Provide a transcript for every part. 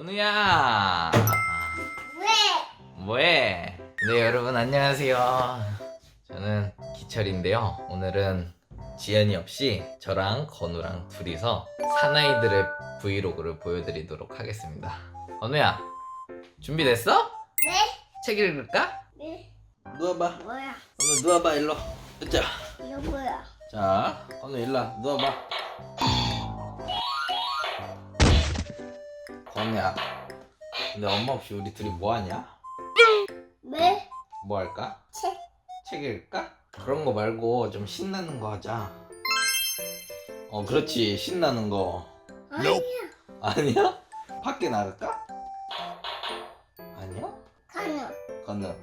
건우야 왜? 뭐해? 네 여러분 안녕하세요 저는 기철인데요 오늘은 지연이 없이 저랑 건우랑 둘이서 사나이들의 브이로그를 보여드리도록 하겠습니다 건우야 준비됐어? 네? 책 읽을까? 네? 누워봐 뭐야? 건우 누워봐 일로 자, 이거 뭐야? 자 건우 일로 와, 누워봐 건우야 근데 엄마 없이 우리 둘이 뭐하냐? 왜? 뭐 할까? 책? 책 읽을까? 그런 거 말고 좀 신나는 거 하자. 어, 그렇지. 신나는 거. 아니야. 아니야? 밖에 나갈까? 아니야? 가능. 건우.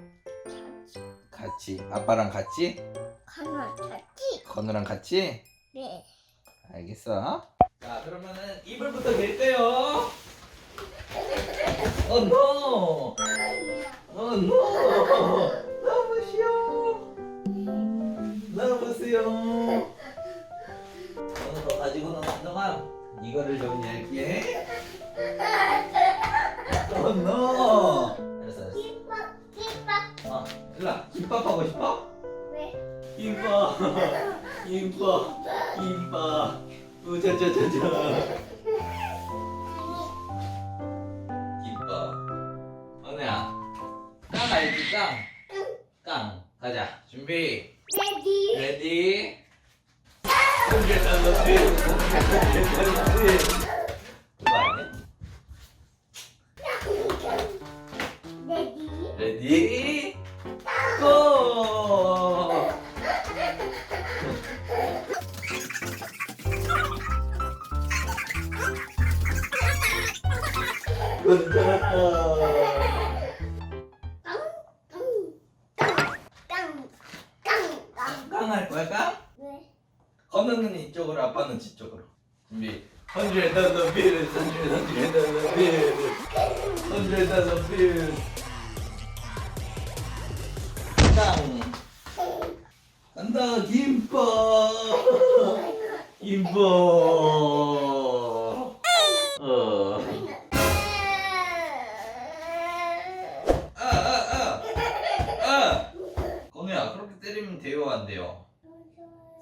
같이. 아빠랑 같이? 가능. 찾지? 건우랑 같이? 네. 알겠어. 자, 그러면은 이불부터 밀게요. 어, 노! 어, 노! 나무시오! 나무시오! 건우가 가지고 노는 동안 이거를 정리할게. 어, 노! 알았어, 알았어. 김밥, 김밥. 어, 일로와. 김밥 하고 싶어? 왜? 김밥, 김밥, 김밥. 우자자자자. 가 115 bir, 115 bir, 115 bir. 땅. 간다 김밥. 김밥. 어. 아, 아, 아. 아. 건우야 그렇게 때리면 돼요 안 돼요?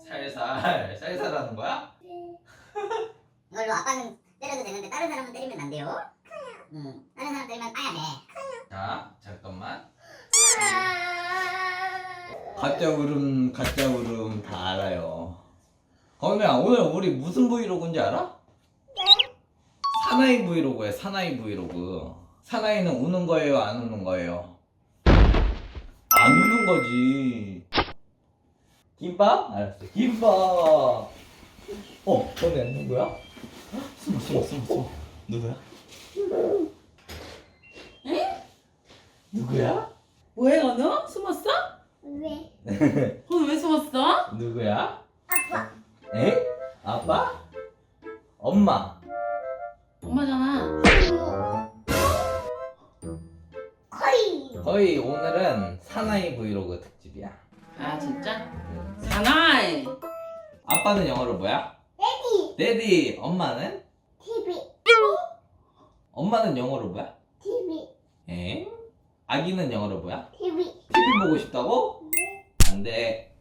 살살 살살하는 거야? 네. 이걸로 아빠는 때려도 되는데 다른 사람은 때리면 안 돼요. 응. 다른 사람 때리면 빠야 돼. 자 잠깐만 가짜 울음 가짜 울음 다 알아요 건우야 오늘 우리 무슨 브이로그인지 알아? 사나이 브이로그야 사나이 브이로그 사나이는 우는 거예요 안 우는 거예요? 안 우는 거지 김밥? 알았어 김밥 어 건우야 누구야? 숨어 숨어 숨어 숨어 누구야? 누구야? 뭐해 건우? 숨었어? 왜? 건우 왜 숨었어? 누구야? 아빠. 에? 아빠? 엄마 엄마잖아 코이. 거의 오늘은 사나이 브이로그 특집이야 아 진짜? 사나이 아빠는 영어로 뭐야? 레디. 데디 엄마는? 엄마는 영어로 뭐야? TV. 에? 아기는 영어로 뭐야? TV. TV 보고 싶다고? 안 돼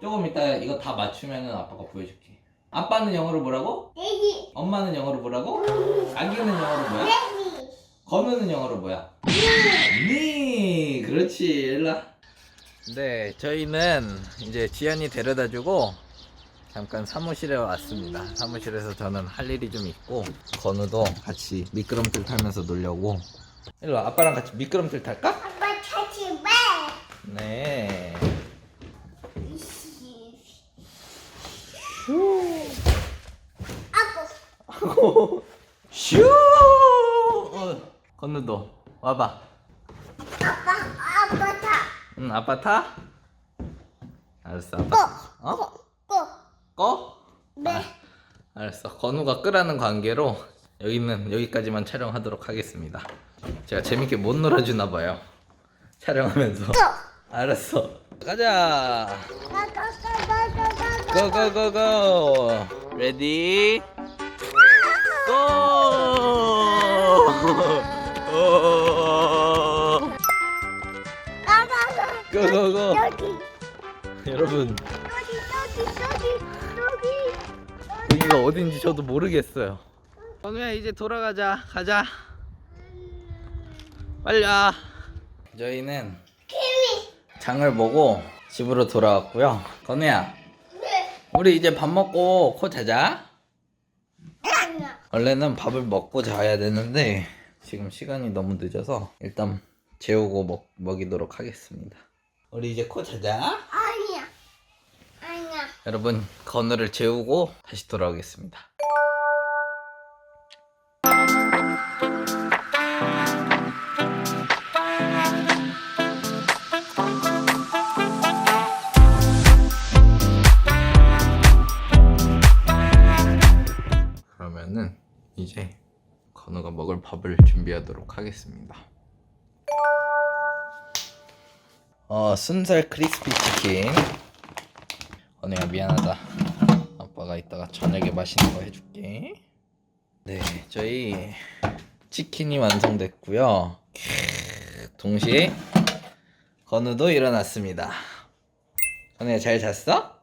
조금 이따 이거 다 맞추면은 아빠가 보여줄게 아빠는 영어로 뭐라고? 레디. 엄마는 영어로 뭐라고? 아기는 영어로 뭐야? 레디. 건우는 영어로 뭐야? 니 그렇지 일라 네 저희는 이제 지연이 데려다주고 잠깐 사무실에 왔습니다 사무실에서 저는 할 일이 좀 있고 건우도 같이 미끄럼틀 타면서 놀려고 일로 와, 아빠랑 같이 미끄럼틀 탈까? 아빠 찾지 마. 네 이씨. 아빠. 슈 어, 건우도 와봐 아빠. 아빠 다. 응 아빠 타? 알았어 아빠 고. 어? 고. 꺼? 네. 알았어. 건우가 끄라는 관계로 여기는 여기까지만 촬영하도록 하겠습니다. 제가 재밌게 못 놀아주나 봐요. 촬영하면서. 고. 알았어. 가자. 고고고고. 레디. 고! 고고고! 여기 여러분 여기 여기 여기가 어딘지 저도 모르겠어요. 건우야 이제 돌아가자. 가자. 빨리 와. 저희는 장을 보고 집으로 돌아왔고요. 건우야, 네 우리 이제 밥 먹고 코 자자. 원래는 밥을 먹고 자야 되는데 지금 시간이 너무 늦어서 일단 재우고 먹, 먹이도록 하겠습니다. 우리 이제 코 자자. 여러분 건우를 재우고 다시 돌아오겠습니다. 그러면은 이제 건우가 먹을 밥을 준비하도록 하겠습니다. 어 순살 크리스피 치킨. 건우야 미안하다. 아빠가 이따가 저녁에 맛있는 거 해줄게. 네, 저희 치킨이 완성됐고요. 동시에 건우도 일어났습니다. 건우야 잘 잤어?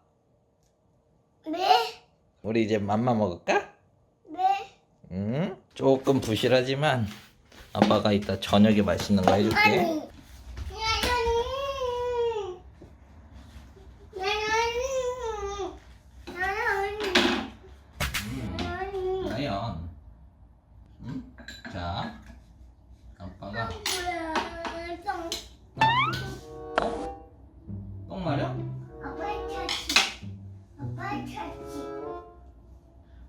네 우리 이제 맘마 먹을까? 네. 응? 조금 부실하지만 아빠가 이따 저녁에 맛있는 거 해줄게. 아니 나는 나는 나는 나는 나연. 응? 자, 아빠가 뭐야 똥똥 마려?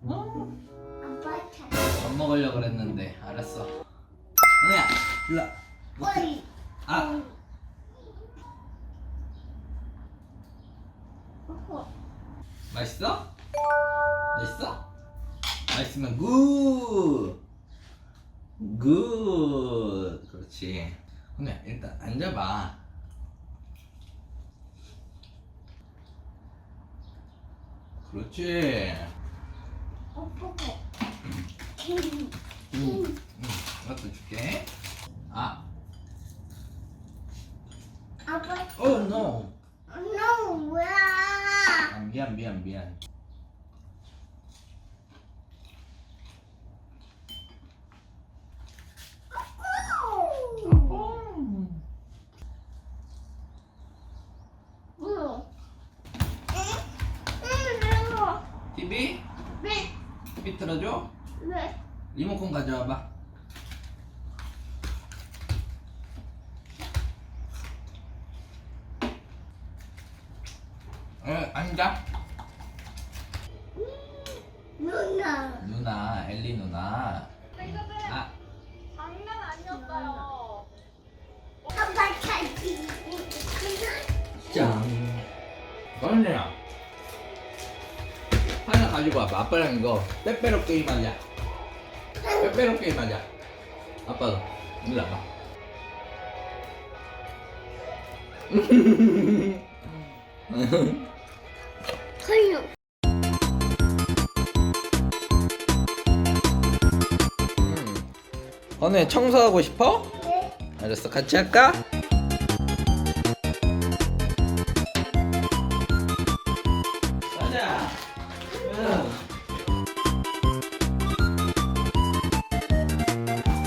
어? 밥 먹으려 그랬는데 알았어. 건우야, 일로. 와. 아. 맛있어? 맛있어? 맛있으면 굿! 굿! 그렇지. 근데 일단 앉아봐. 그렇지. 어허. 응, 응, 이것도 줄게. 아, 아빠 oh no. 너 뭐야 아, 미안, 미안, 미안. 뭐? 응? TV? 네. TV 틀어줘? 네. 리모컨 가져와봐. 어, 앉아. 누나. 누나, 엘리 누나. 아, 장난 아니었어요. 아빠. 짠. 건우야. 가지고 와봐. 아빠랑 이거 빼빼로 게임 하자. 빼빼로 게임 하자. 아빠가 일로 와봐. 걸려. 음. 건우야 청소하고 싶어? 네. 알았어 같이 할까?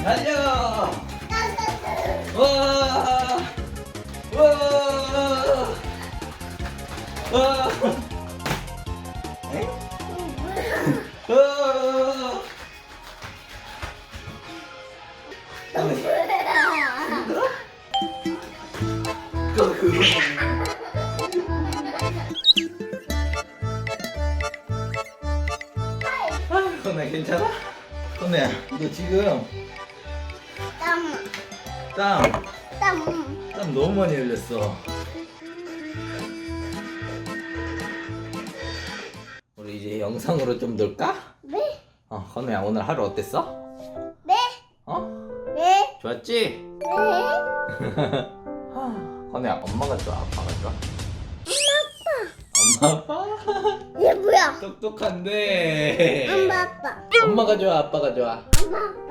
달려 와! 와! 와! 엥? 와! 그. 아, 괜찮아? 건우야 너 지금 땀, 땀, 땀. 땀 너무 많이 흘렸어 우리 이제 영상으로 좀 놀까? 네. 어, 건우야 오늘 하루 어땠어? 네. 어? 네. 좋았지? 네. 건우야 엄마가 좋아 아빠가 좋아? 엄마 엄마 아빠 얘 뭐야? 똑똑한데 엄마 아빠. 엄마가 좋아 아빠가 좋아 엄마 아빠.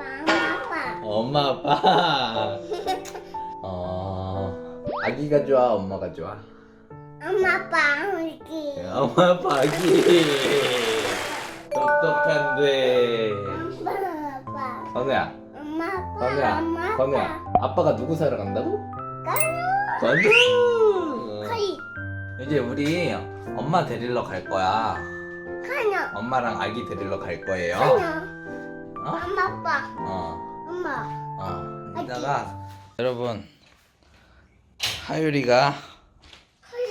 엄마 아빠. 아빠 어 아기가 좋아 엄마가 좋아 엄마 아빠. 우리. 엄마 아빠 아기 똑똑한데 엄마 아빠. 건우야 엄마 아빠. 건우야 엄마 건우야 아빠가 누구 사러 간다고? 건우. 이제 우리 엄마 데리러 갈 거야 건우. 엄마랑 아기 데리러 갈 거예요 건우. 어? 엄마 아빠. 어 엄마. 어, 이따가 여러분 하율이가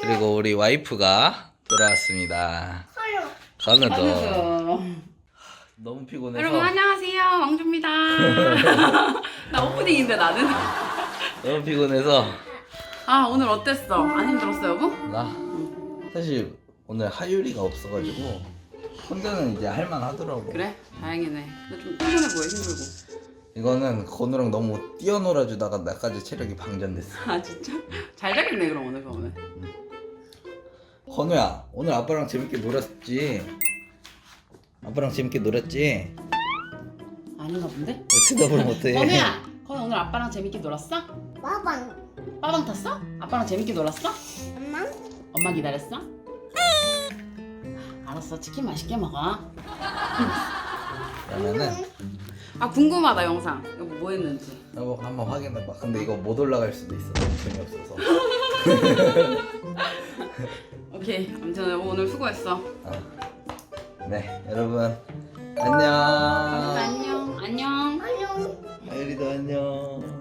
그리고 우리 와이프가 돌아왔습니다. 건우. 건우도. 너무 피곤해서 여러분 안녕하세요. 왕주입니다. 나 오프닝인데 나는. 너무 피곤해서 아 오늘 어땠어? 안 힘들었어 여보? 나 사실 오늘 하율이가 없어가지고 혼자는 이제 할만하더라고. 그래? 다행이네. 근데 좀 피곤해 보여 힘들고. 이거는 건우랑 너무 뛰어놀아주다가 나까지 체력이 방전됐어. 아 진짜? 잘 자겠네 그럼 오늘 오늘. 건우야 오늘 아빠랑 재밌게 놀았지? 아빠랑 재밌게 놀았지? 아닌가 본데? 왜 대답을 못해? 건우야. 건우 오늘 아빠랑 재밌게 놀았어? 빠방. 빠방 탔어? 아빠랑 재밌게 놀았어? 엄마. 엄마 기다렸어? 알았어 치킨 맛있게 먹어. 그러면은 아 궁금하다 영상. 여보 뭐 했는지. 여보 한번 확인해봐. 근데 이거 못 올라갈 수도 있어. 너무 재미없어서. 오케이. 아무튼 여보 오늘 수고했어. 어. 네, 여러분 안녕. 안녕. 안녕. 안녕. 하율이도 안녕.